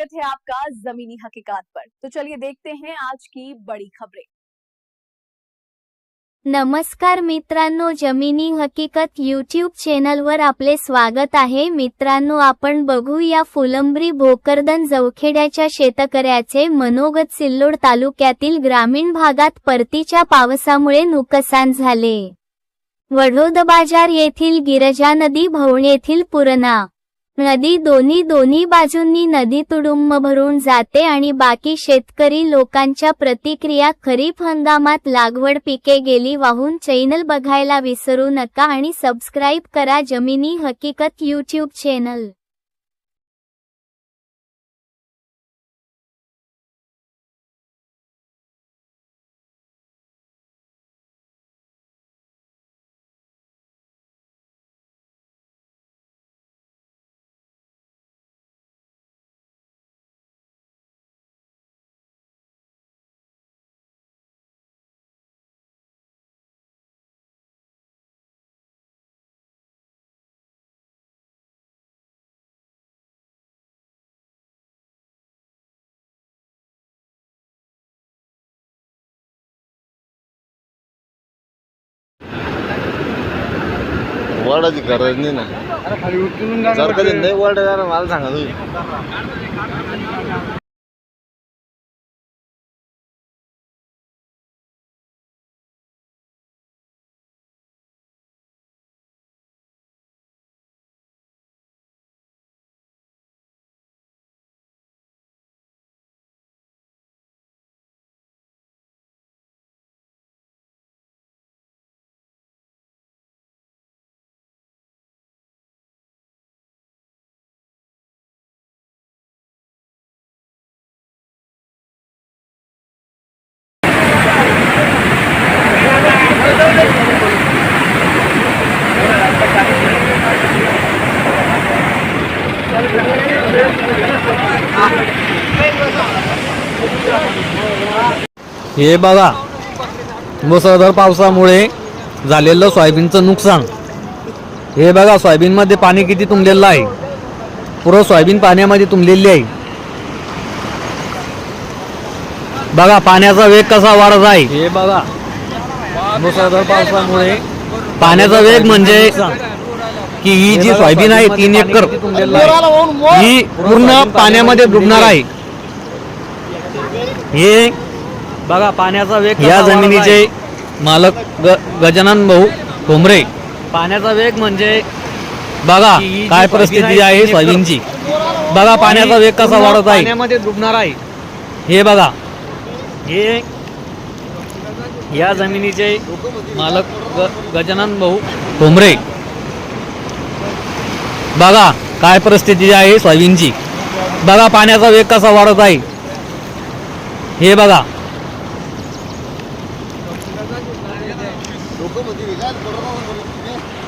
आपका जमीनी हकीकत पर। तो चलिए देखते हैं आज की बड़ी खबरें। नमस्कार मित्रांनो जमिनी हकीकत यूट्यूब चॅनलवर आपले स्वागत आहे. मित्रांनो आपण बघूया फुलंब्री भोकरदन जवखेड्याच्या शेतकऱ्याचे मनोगत सिल्लोड तालुक्यातील ग्रामीण भागात परतीच्या पावसामुळे नुकसान झाले. वडोद बाजार येथील गिरजा नदी भवण येथील पुरणा नदी दोन्ही दोन्ही बाजूंनी नदी तुडुंब भरून जाते आणि बाकी शेतकरी लोकांच्या प्रतिक्रिया खरीप हंगामात लागवड पिके गेली वाहून चॅनल बघायला विसरू नका आणि सबस्क्राईब करा जमिनी हकीकत यूट्यूब चॅनल वडाची गरज नाही ना. जर कधी नाही जरा मला सांगा तुम्ही. हे बघा मुसळधार पावसामुळे झालेलं सोयाबीनचं नुकसान. हे बघा सोयाबीनमध्ये पाणी किती तुंबलेलं आहे. पुरं सोयाबीन पाण्यामध्ये तुंबलेली आहे. बघा पाण्याचा वेग कसा वाढत आहे. हे बघा मुसळधार पावसामुळे पाण्याचा वेग म्हणजे की ही जी सोयाबीन आहे तीन एकर ही पूर्ण पाण्यामध्ये डुबणार आहे. हे बघा पाण्याचा वेग या जमिनीचे मालक ग गजानन भाऊ ठोंबरे पाण्याचा वेग म्हणजे बघा काय परिस्थिती आहे सोयाबीनची बघा पाण्याचा वेग कसा वाढत आहे. पाण्यामध्ये डुबणार आहे. हे बघा. हे या जमिनीचे मालक ग गजानन भाऊ ठोंबरे बघा काय परिस्थिती आहे सोयाबीनची बघा पाण्याचा वेग कसा वाढत आहे. हे बघा. Lo como tiene gato, rojo